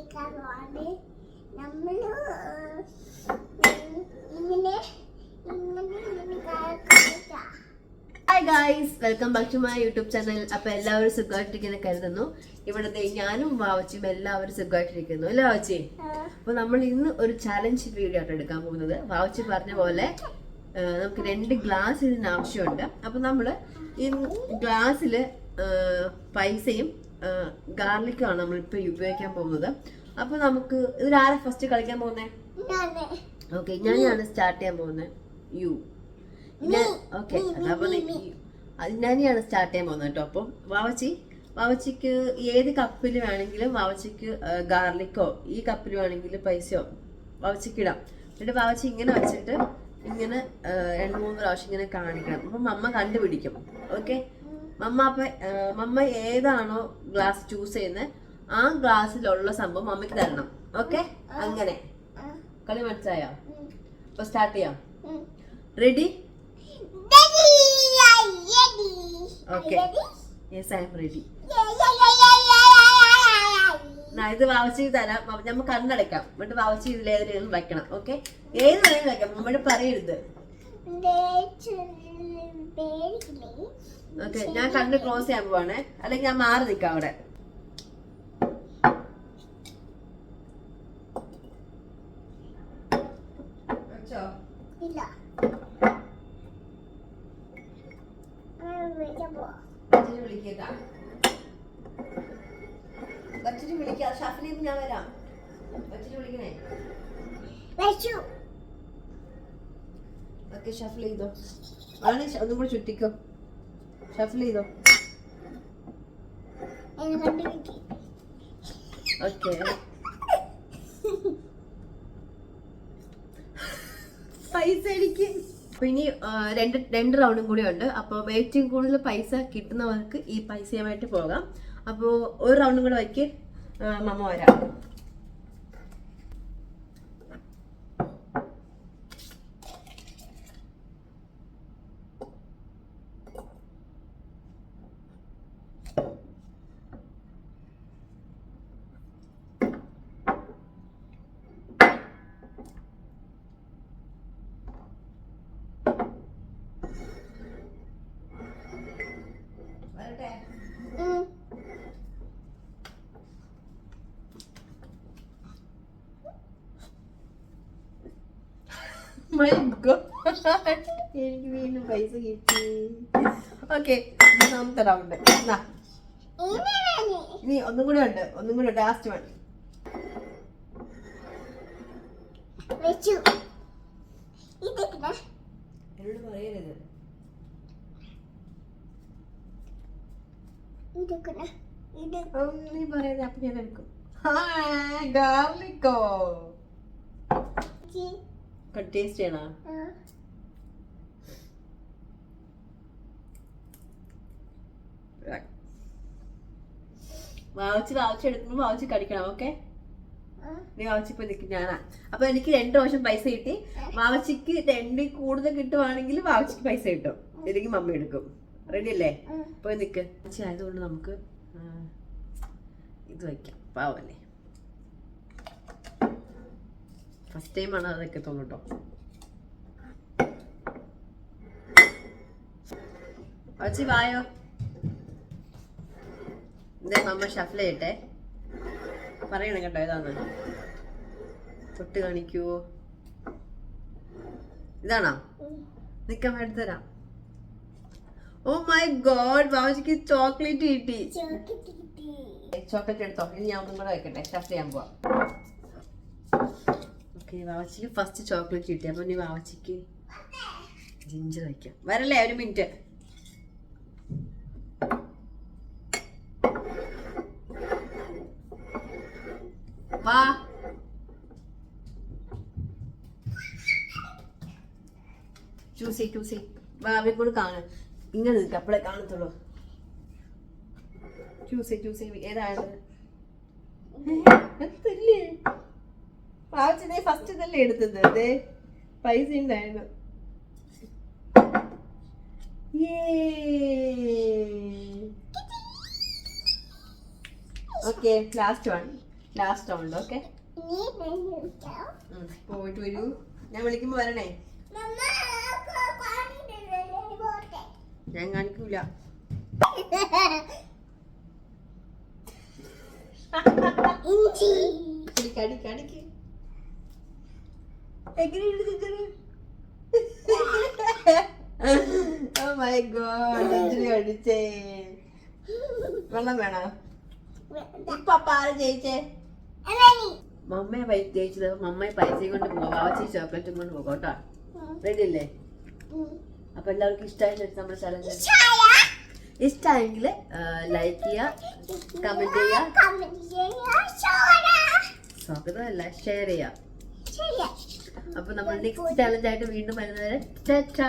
കേൾക്കാൻ നമ്മൾ ഇങ്ങനെ hi guys welcome back to my YouTube channel അപ്പൊ എല്ലാവരും സുഖമായിട്ടിരിക്കുന്ന കരുതുന്നു. ഇവിടുത്തെ ഞാനും വാവച്ചിയും എല്ലാവരും സുഖമായിട്ടിരിക്കുന്നു. അല്ലേ വാവച്ചി? അപ്പൊ നമ്മൾ ഇന്ന് ഒരു ചാലഞ്ച് വീഡിയോ ആയിട്ട് എടുക്കാൻ പോകുന്നത്. വാവച്ചി പറഞ്ഞ പോലെ നമുക്ക് രണ്ട് ഗ്ലാസ് ഇതിന് ആവശ്യമുണ്ട്. അപ്പൊ നമ്മൾ ഈ ഗ്ലാസ്സിൽ പൈസയും ഗാർലിക്കും ആണ് നമ്മൾ ഇപ്പൊ ഉപയോഗിക്കാൻ പോകുന്നത്. അപ്പൊ നമുക്ക് ഇതിലാരെ ഫസ്റ്റ് കളിക്കാൻ പോകുന്നത് ഓക്കെ ഞാനാണ് സ്റ്റാർട്ട് ചെയ്യാൻ പോകുന്നത്. യു ഞാൻ ഓക്കെ ഞാനിയാണ് സ്റ്റാർട്ട് ചെയ്യാൻ പോകുന്നത് കേട്ടോ. അപ്പം വാവച്ചി വാവച്ചിക്ക് ഏത് കപ്പിൽ വേണമെങ്കിലും വാവച്ചിക്ക് ഗാർലിക്കോ ഈ കപ്പിൽ വേണമെങ്കിലും പൈസയോ വാവച്ചിക്ക് ഇടാം. എന്നിട്ട് വാവച്ചി ഇങ്ങനെ വെച്ചിട്ട് ഇങ്ങനെ രണ്ട് മൂന്ന് പ്രാവശ്യം ഇങ്ങനെ കാണിക്കണം. അപ്പം അമ്മ കണ്ടുപിടിക്കും. ഓക്കെ മമ്മ അപ്പൊ മമ്മ ഏതാണോ ഗ്ലാസ് ചൂസ് ചെയ്യുന്നത് ആ ഗ്ലാസ്സിലുള്ള സംഭവം മമ്മയ്ക്ക് തരണം. ഓക്കെ അങ്ങനെ. കളി മനസ്സിലായോ? അപ്പൊ സ്റ്റാർട്ട് ചെയ്യാം. Ready okay yes I'm ready. ഇത് വാവച്ചി തരാം. നമ്മൾ നമ്മ കണ്ണടക്കാം എന്നിട്ട് വാവച്ചി ഇതിലേതെങ്കിലും വെക്കണം ഓക്കെ ഏത് വേണമെങ്കിലും വെക്കാം നമ്മൾ പറയരുത്. ഓക്കെ ഞാൻ കണ്ണ് ക്ലോസ് ചെയ്യാൻ പോവാണേ. അല്ലെങ്കിൽ ഞാൻ മാറി നിൽക്കാം അവിടെ. വിളിക്കേട്ടാ. വിളിക്കാം. ഞാൻ വരാം. വിളിക്കണേ. ഓക്കെ ഷഫിൽ ചെയ്തോ ആണ് ഒന്നും കൂടി ചുറ്റിക്കോ. ഷഫിൽ ചെയ്തോ. ഓക്കെ പൈസ എനിക്ക്. ഇനി രണ്ട് രണ്ട് റൗണ്ടും കൂടി ഉണ്ട്. അപ്പോൾ ഏറ്റവും കൂടുതൽ പൈസ കിട്ടുന്നവർക്ക് ഈ പൈസയുമായിട്ട് പോകാം. അപ്പോൾ ഒരു റൗണ്ടും കൂടെ വയ്ക്ക്. മമ്മ വരാം. My God. എനിക്ക് വീണ്ടും പൈസ കിട്ടി. ഓക്കെ മൂന്നാമത്തെ റൗണ്ട്. ഇനി ഒന്നും കൂടെ ഉണ്ട് ഒന്നും കൂടെ ലാസ്റ്റ് വൺ എന്നോട് പറയരുത്. നീ പറയരുത് അപ്പൊ ഞാൻ എടുക്കും. ഗാർലിക്കോ ചി- ടേസ്റ്റ് ചെയ്യണോ. വാവച്ച് വാവച്ച് എടുക്കുമ്പോൾ വാവച്ച് കടിക്കണം ഓക്കെ. നീ വാവച്ചിപ്പോ നിൽക്കും ഞാനാ. അപ്പൊ എനിക്ക് രണ്ട് വർഷം പൈസ കിട്ടി. വാവച്ചിക്ക് രണ്ടി കൂടുതൽ കിട്ടുവാണെങ്കിൽ വാവച്ചിക്ക് പൈസ കിട്ടും. എനിക്ക് മമ്മി എടുക്കും. റെഡി അല്ലേ. പോയി നിക്ക്. ആയതുകൊണ്ട് നമുക്ക് ഇത് വയ്ക്കാം. പാവല്ലേ? ഫസ്റ്റ് ടൈം ആണ് അതൊക്കെ തോന്നുട്ടോ. അച്ചി വായോ? ഇതേ മമ്മ ഷഫിൾ ചെയ്യട്ടെ. പറയണം കേട്ടോ ഏതാന്ന്. തൊട്ട് കാണിക്കുവോ? ഇതാണോ. നിക്കാൻ എടുത്തു തരാം. ഓ മൈ ഗോഡ് ബാബുജിക്ക് ചോക്ലേറ്റ് കിട്ടി. ചോക്ലേറ്റ് എടുത്തോ. ഇനി ഞാൻ ഒന്നും കൂടെ വെക്കട്ടെ. ഷഫിൾ ചെയ്യാൻ പോവാം. വാവച്ചിക്ക് ഫസ്റ്റ് ചോക്ലേറ്റ് കിട്ടി. അപ്പൊ ഇനി വാവച്ചിക്ക് ജിഞ്ചർ വയ്ക്കാം. വരല്ലേ? ഒരു മിനിറ്റ് വാ. ചൂസി ചൂസി വാ അവരെ കൂടെ കാണാം. ഇങ്ങനെ നിൽക്കുക അപ്പോഴേ കാണത്തുള്ളൂ. ചൂസി ചൂസി ഏതാണ് എത്തില്ലേ പാവച്ചിനെ ഫസ്റ്റ് ഇതല്ലേ എടുത്തത്? അതെ പൈസ ഉണ്ടായിരുന്നു. Okay last one last round okay പോയിട്ട് വരൂ. ഞാൻ വിളിക്കുമ്പോ വരണേ? ഞാൻ കാണിക്കൂല. ഇഞ്ചി. കടിക്കടിക്ക് കടി കടിക്ക്. എങ്ങനെയുണ്ട് ടീച്ചറ് ഓ മൈ ഗോഡ് ഇച്ചിരി കടിച്ചേ. വെള്ളം വേണോ? ഇപ്പൊ പാൽ ജയിച്ചേ? മമ്മയെ പൈസ ജയിച്ചത്. മമ്മയെ പൈസയും കൊണ്ട് പോകാം വാവച്ചി ചോക്ലേറ്റും കൊണ്ട് പോകാം കേട്ടോ. റെഡി അല്ലേ അപ്പൊ എല്ലാവർക്കും ഇഷ്ടമായി നമ്മുടെ ചലഞ്ച് ഇഷ്ടമായെങ്കിൽ ലൈക്ക് ചെയ്യുക കമന്റ് ചെയ്യുക കമന്റ് ചെയ്യുക ചോര സ്വാഗതമല്ല ഷെയർ ചെയ്യുക അപ്പൊ നമ്മൾ നെക്സ്റ്റ് ചാലഞ്ച് ആയിട്ട് വീണ്ടും ടാറ്റാ.